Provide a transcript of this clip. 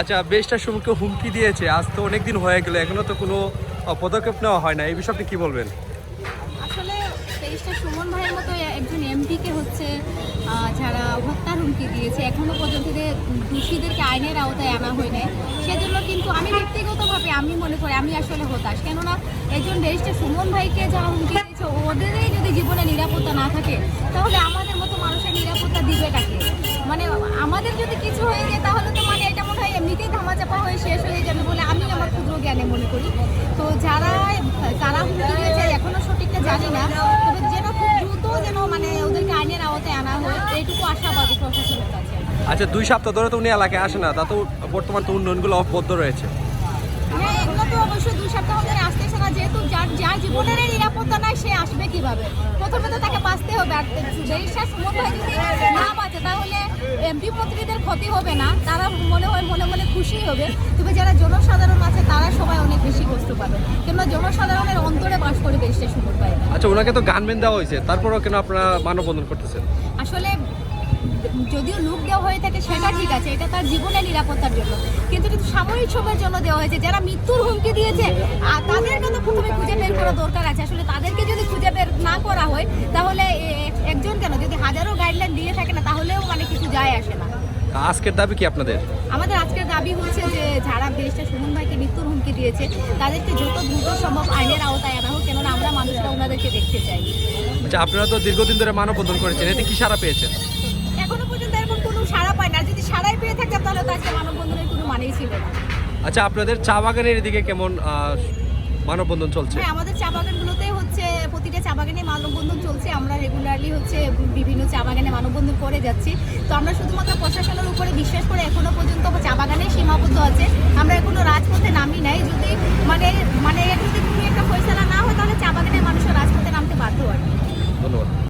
আচ্ছা বেশটা সম্মুখে হুমকি দিয়েছে, আজ তো অনেক দিন হয়ে গেল, এখনও তো কোনো পদক্ষেপ নেওয়া হয় না, এই বিষয়ে আপনি কি বলবেন? আসলে তেইশটা সুমন ভাইয়ের মতো একজন এমপিকে হচ্ছে যারা হত্যার হুমকি দিয়েছে, এখনও পর্যন্ত দোষীদেরকে আইনের আওতায় আনা হয় নাই সেজন্য কিন্তু আমি ব্যক্তিগতভাবে আমি মনে করি, আমি আসলে হতাশ। কেননা একজন রেজিস্টার সুমন ভাইকে যারা হুমকি দিয়েছে, ওদেরই যদি জীবনে নিরাপত্তা না থাকে, তাহলে আমাদের মতো মানুষের নিরাপত্তা দিবে কাকে মানে আমাদের যদি কিছু হয়ে যায় তাহলে তো মানে এটা মনে হয় এমনিতেই ধামাচাপা হয়ে শেষ হয়ে যাবে বলে আমি আমার ক্ষুদ্র জ্ঞানে মনে করি। তো যারা যারা হুমকি দিয়েছে এখনও সঠিকটা জানি না। তবে যেন খুব দ্রুত যেন মানে ওদেরকে আইনের আওতায় আনা হয় এইটুকু আশাবাদী প্রশাসনের কাছে। আচ্ছা দুই সপ্তাহ ধরে তো উনি এলাকায় আসে না তা তো বর্তমান তো উন্নয়নগুলো অবদ্ধ রয়েছে। হ্যাঁ এগুলো তো অবশ্যই দুই সপ্তাহ ধরে আসতেছে না যেহেতু যার যার জীবনের নিরাপত্তা নাই সে আসবে কীভাবে? প্রথমে তো তাকে বাঁচতে হবে আর দেশটা সুমন ভাই যদি না বাঁচে তাহলে এমপি মন্ত্রীদের ক্ষতি হবে না তারা মনে হয় মনে মনে খুশি হবে। তবে যারা জনসাধারণ আছে তারা সবাই অনেক বেশি কষ্ট পাবে। কিংবা জনসাধারণের অন্তরে বাস করে দেশটা সুন্দর পায়। আচ্ছা ওনাকে তো গানম্যান দেওয়া হয়েছে। তারপরেও কেন আপনারা মানববন্ধন করতেছেন? আসলে যদিও লুক দেওয়া হয়ে থাকে সেটা ঠিক আছে। এটা তার জীবনের নিরাপত্তার জন্য। কিন্তু কিন্তু সাময়িক সময়ের জন্য দেওয়া হয়েছে। যারা মৃত্যুর হুমকি দিয়েছে আর তাদেরকে তো প্রথমে খুঁজে বের করা দরকার আছে। আসলে তাদেরকে যদি খুঁজে বের না করা হয় তাহলে একজন কেন? যদি হাজারো গাইডলাইন দিয়ে থাকে না তাহলেও মানে আসে না। আজকের দাবি কি আপনাদের? আমাদের আজকের দাবি হচ্ছে যে যারা দেশটা সুমন ভাইকে মৃত্যুর হুমকি দিয়েছে তাদেরকে যত দ্রুত সম্ভব আইনের আওতায় আনা হোক কেননা আমরা মানুষরা ওনাদেরকে দেখতে চাই। আচ্ছা আপনারা তো দীর্ঘদিন ধরে মানববন্ধন করেছেন এতে কি সারা পেয়েছেন? এখনও পর্যন্ত এরকম কোনো সাড়া পায় না। যদি সারাই পেয়ে থাকতাম তাহলে তো আজকে মানববন্ধনের কোনো মানেই ছিল না। আচ্ছা আপনাদের চা বাগানের এদিকে কেমন মানববন্ধন চলছে। হ্যাঁ আমাদের চা বাগানগুলোতে হচ্ছে প্রতিটা চা বাগানে মানববন্ধন চলছে। আমরা রেগুলারলি হচ্ছে বিভিন্ন চা বাগানে মানববন্ধন করে যাচ্ছি। তো আমরা শুধুমাত্র প্রশাসনের উপরে বিশ্বাস করে এখনও পর্যন্ত চা বাগানে সীমাবদ্ধ আছে।